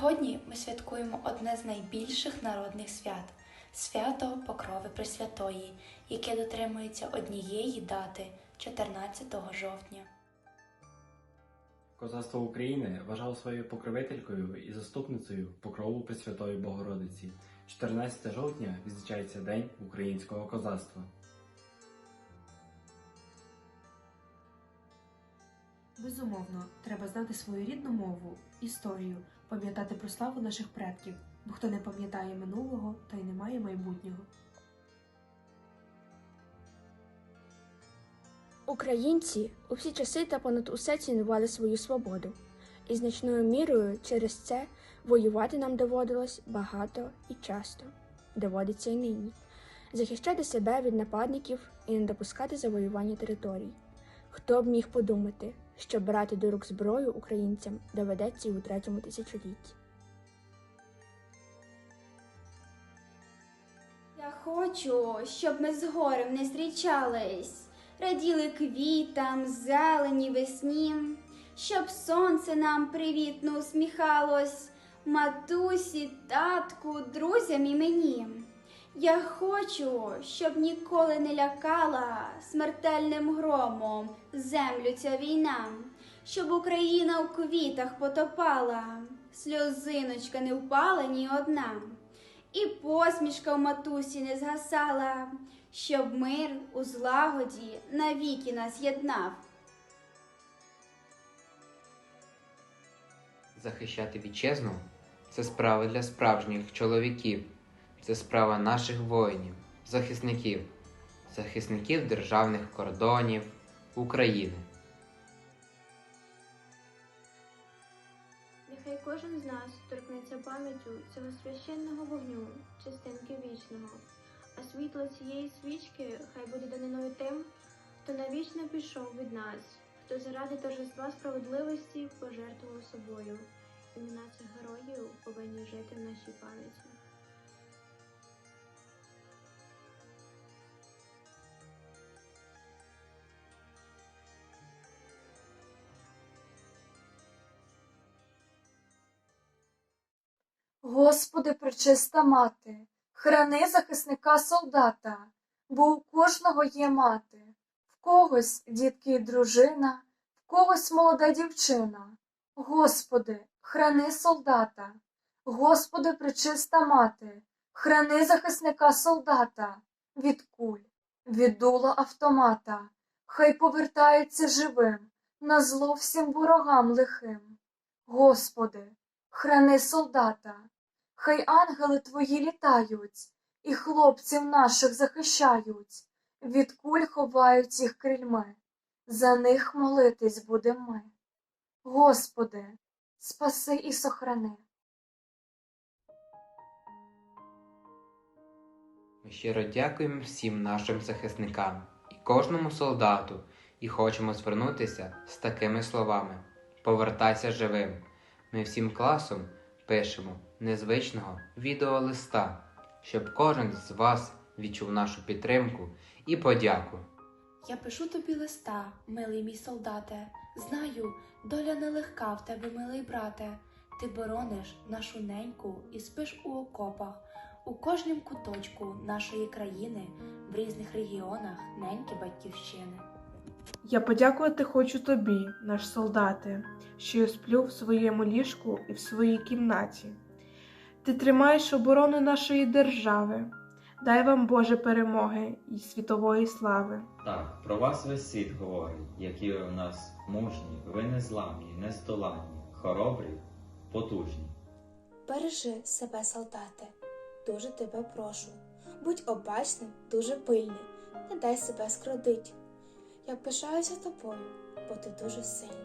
Сьогодні ми святкуємо одне з найбільших народних свят свято Покрови Пресвятої, яке дотримується однієї дати 14 жовтня. Козацтво України вважало своєю покровителькою і заступницею покрову Пресвятої Богородиці. 14 жовтня відзначається День українського козацтва. Безумовно, треба знати свою рідну мову, історію, пам'ятати про славу наших предків, бо хто не пам'ятає минулого, той не має майбутнього. Українці у всі часи та понад усе цінували свою свободу, і значною мірою через це воювати нам доводилось багато і часто. Доводиться й нині. Захищати себе від нападників і не допускати завоювання територій. Хто б міг подумати, що брати до рук зброю українцям доведеться і у третьому тисячолітті. Я хочу, щоб ми з горем не зустрічались, раділи квітам, зелені весні, щоб сонце нам привітно усміхалось, матусі, татку, друзям і мені. Я хочу, щоб ніколи не лякала смертельним громом землю ця війна, щоб Україна у квітах потопала, сльозиночка не впала ні одна. І посмішка в матусі не згасала, щоб мир у злагоді навіки нас єднав. Захищати вітчизну це справа для справжніх чоловіків, це справа наших воїнів, захисників, захисників державних кордонів України. Нехай кожен з нас торкнеться пам'яттю цього священного вогню, частинки вічного, а світло цієї свічки хай буде даниною тим, хто навічно пішов від нас, хто заради торжества справедливості пожертвував собою. Імена цих героїв повинні жити в нашій пам'яті. Господи, пречиста мати, храни захисника солдата, бо у кожного є мати, в когось дітки і дружина, в когось молода дівчина. Господи, храни солдата, Господи, пречиста мати, храни захисника солдата, від куль, від дула автомата, хай повертається живим, на зло всім ворогам лихим. Господи, храни солдата, хай ангели твої літають, і хлопців наших захищають, від куль ховають їх крильми, за них молитись будем ми. Господи, спаси і сохрани. Ми щиро дякуємо всім нашим захисникам і кожному солдату, і хочемо звернутися з такими словами: Повертайся живим. Ми всім класом пишемо незвичного відеолиста, щоб кожен з вас відчув нашу підтримку і подяку. Я пишу тобі листа, милий мій солдате. Знаю, доля нелегка в тебе, милий брате. Ти борониш нашу неньку і спиш у окопах, у кожнім куточку нашої країни, в різних регіонах неньки батьківщини. Я подякувати хочу тобі, наш солдате, що я сплю в своєму ліжку і в своїй кімнаті. Ти тримаєш оборону нашої держави. Дай вам Боже перемоги і світової слави. Так, про вас весь світ говорить, які ви у нас мужні, ви незламні, нездоланні, хоробрі, потужні. Бережи себе, солдате, дуже тебе прошу. Будь обачним, дуже пильним, не дай себе скродить. Я пишаюся тобою, бо ти дуже сильний.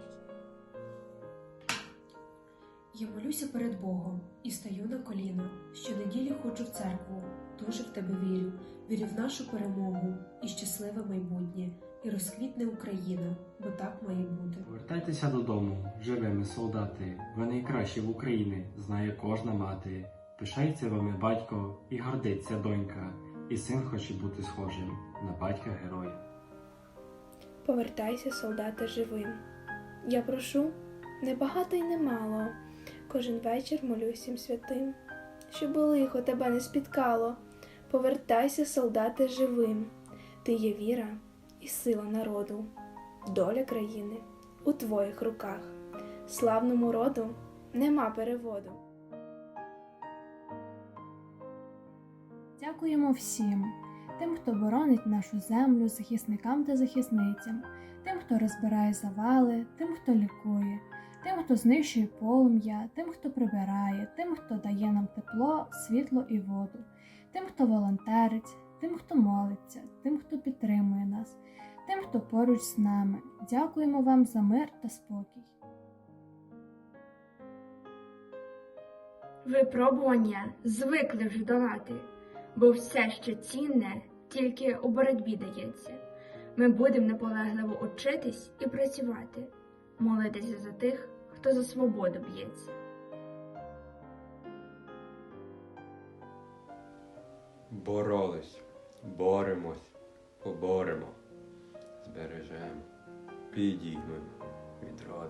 Я молюся перед Богом і стаю на коліна. Щонеділі ходжу в церкву, дуже в тебе вірю, вірю в нашу перемогу і щасливе майбутнє, і розквітне Україна, бо так має бути. Повертайтеся додому, живими солдати. Ви найкращі в Україні, знає кожна мати. Пишається вами батько і гордиться донька, і син хоче бути схожим на батька героя. Повертайся, солдата, живим. Я прошу не багато й не мало, Кожен вечір молю всім святим, щоб лихо тебе не спіткало. Повертайся, солдати, живим. Ти є віра і сила народу, доля країни у твоїх руках. Славному роду нема переводу. Дякуємо всім, тим, хто боронить нашу землю, захисникам та захисницям, тим, хто розбирає завали, тим, хто лікує, тим, хто знищує полум'я, тим, хто прибирає, тим, хто дає нам тепло, світло і воду, тим, хто волонтерить, тим, хто молиться, тим, хто підтримує нас, тим, хто поруч з нами. Дякуємо вам за мир та спокій. Випробування звикли вже долати, бо все, що цінне, тільки у боротьбі дається. Ми будемо наполегливо учитись і працювати, молитися за тих, хто за свободу б'ється. Боролись, боремось, поборемо, збережемо, підіймемо, відро.